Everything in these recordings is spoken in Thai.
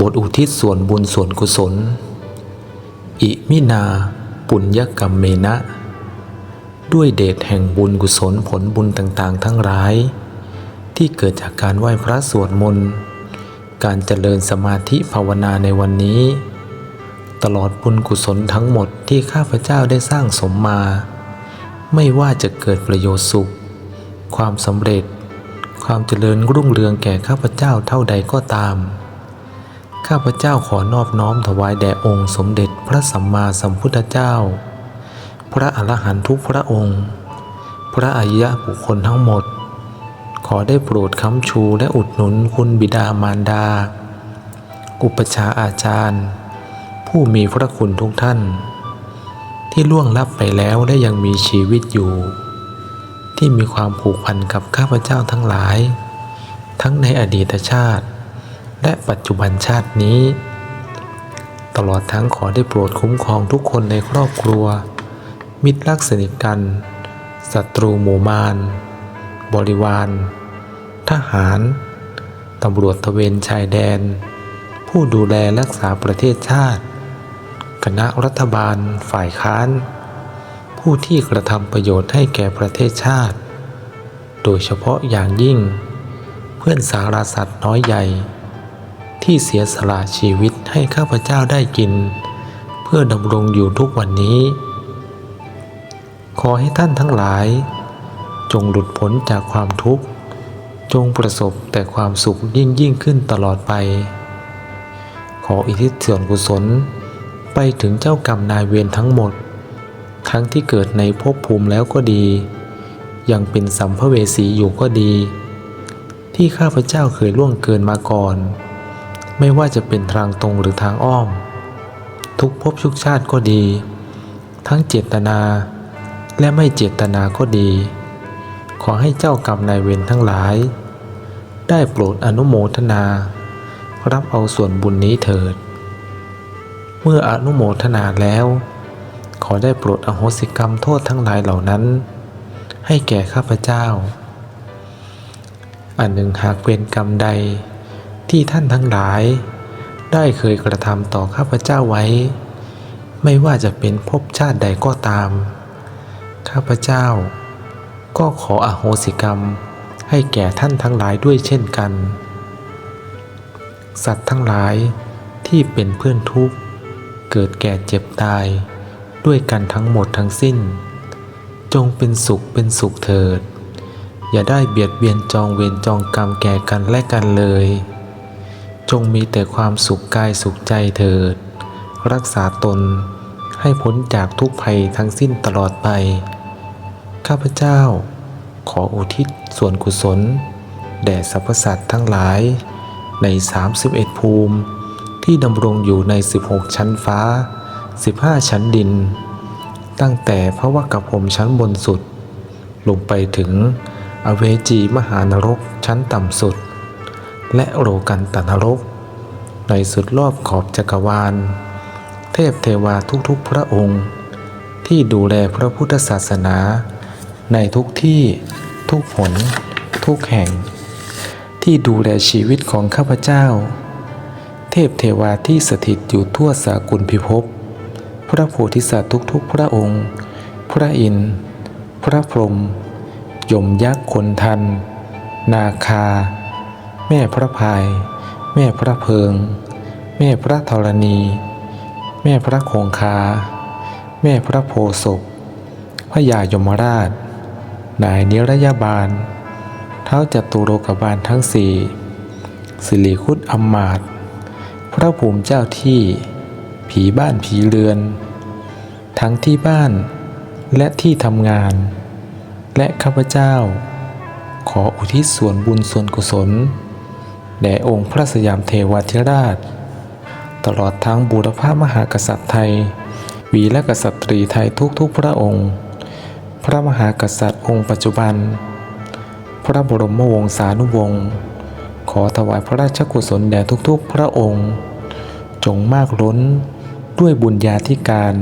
บทอุทิศส่วนบุญส่วนกุศล อิมินาปุญญกรรมเมนะ ด้วยเดชแห่งบุญกุศลผลบุญต่างๆ ทั้งหลาย ที่เกิดจากการไหว้พระสวดมนต์การเจริญสมาธิภาวนาในวันนี้ ตลอดบุญกุศลทั้งหมดที่ข้าพเจ้าได้สร้างสมมา ไม่ว่าจะเกิดประโยชน์สุข ความสำเร็จ ความเจริญรุ่งเรืองแก่ข้าพเจ้าเท่าใดก็ตาม ข้าพเจ้าขอนอบน้อมถวายแด่องค์สมเด็จพระสัมมาสัมพุทธเจ้า พระอรหันตุพระองค์ พระอริยบุคคลทั้งหมด ขอได้โปรดค้ำชูและอุดหนุนคุณบิดามารดา อุปชาอาจารย์ ผู้มีพระคุณทุกท่าน ที่ล่วงลับไปแล้วและยังมีชีวิตอยู่ ที่มีความผูกพันกับข้าพเจ้าทั้งหลาย ทั้งในอดีตชาติ และปัจจุบันชาตินี้ ตลอดทั้งขอได้โปรดคุ้มครองทุกคนในครอบครัว มิตรรักสนิทกันศัตรูหมู่มาร บริวาร ทหาร ตำรวจตะเวนชายแดน ผู้ดูแลรักษาประเทศชาติ คณะรัฐบาล ฝ่ายค้าน ผู้ที่กระทำประโยชน์ให้แก่ประเทศชาติ โดยเฉพาะอย่างยิ่ง เพื่อนสารสัตว์น้อยใหญ่ ที่เสียสละชีวิตให้ข้าพเจ้าได้กิน เพื่อดำรงอยู่ทุกวันนี้ ขอให้ท่านทั้งหลาย จงหลุดพ้นจากความทุกข์ จงประสบแต่ความสุขยิ่งยิ่งขึ้นตลอดไป ขออิทธิส่วนกุศลไปถึงเจ้ากรรมนายเวรทั้งหมด ทั้งที่เกิดในภพภูมิแล้วก็ดี ยังเป็นสัมภเวสีอยู่ก็ดี ที่ข้าพเจ้าเคยล่วงเกินมาก่อน ไม่ว่าจะเป็นทางตรงหรือทางอ้อม ทุกภพทุกชาติก็ดี ทั้งเจตนาและไม่เจตนาก็ดี ขอให้เจ้ากรรมนายเวรทั้งหลาย ได้โปรดอนุโมทนา รับเอาส่วนบุญนี้เถิด เมื่ออนุโมทนาแล้ว ขอได้โปรดอโหสิกรรมโทษทั้งหลายเหล่านั้น ให้แก่ข้าพเจ้า อันหนึ่งหากเป็นกรรมใด ที่ท่านทั้งหลาย ได้เคยกระทำต่อข้าพเจ้าไว้ ไม่ว่าจะเป็นภพชาติใดก็ตาม ข้าพเจ้า ก็ขออโหสิกรรมให้แก่ท่านทั้งหลายด้วยเช่นกัน สัตว์ทั้งหลายที่เป็นเพื่อนทุกข์ เกิดแก่เจ็บตายด้วยกันทั้งหมดทั้งสิ้น จงเป็นสุขเป็นสุขเถิด อย่าได้เบียดเบียนจองเวรจองกรรมแก่กันและกันเลย จงมีแต่ความสุขกายสุขใจเถิด รักษาตนให้พ้นจากทุกภัยทั้งสิ้นตลอดไป ข้าพเจ้า ขออุทิศส่วนกุศล แด่สรรพสัตว์ทั้งหลาย ใน 31 ภูมิ ที่ดำรงอยู่ใน 16 ชั้นฟ้า 15 ชั้นดิน ตั้งแต่พระวกพรหมชั้นบนสุด ลงไปถึงอเวจีมหานรกชั้นต่ำสุด และโรกันตนรก ในสุดรอบขอบจักรวาล เทพเทวาทุกๆพระองค์ ที่ดูแลพระพุทธศาสนา ในทุกที่ทุกหนทุกแห่ง ที่ดูแลชีวิตของข้าพเจ้า เทพเทวาที่สถิตอยู่ทั่วสากุลพิภพพระโพธิสัตว์ทุกๆ พระองค์ พระอินทร์พระพรหมยมยักษ์คนทัน นาคา แม่พระพาย แม่พระเพิง แม่พระธรณี แม่พระคงคา แม่พระโพศพพระยายมราช นายนิรยาบาล เท้าจัตุโลกบาลทั้งสี่สิริคุตอำมาตย์พระภูมิเจ้าที่ ผีบ้านผีเรือน ทั้งที่บ้านและที่ทำงาน และข้าพเจ้า ขออุทิศส่วนบุญส่วนกุศล แด่องค์พระสยามเทวาธิราช ตลอดทั้งบูรพามหากษัตริย์ไทย วีและกษัตรีไทยทุกๆพระองค์ พระมหากษัตริย์องค์ปัจจุบัน พระบรมวงศานุวงศ์ขอถวายพระราชกุศลแด่ทุกๆ พระองค์ จงมากล้นด้วยบุญญาธิการ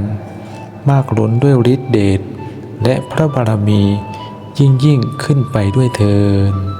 มากล้นด้วยฤทธิเดชและพระบารมียิ่งยิ่งขึ้นไปด้วยเทิน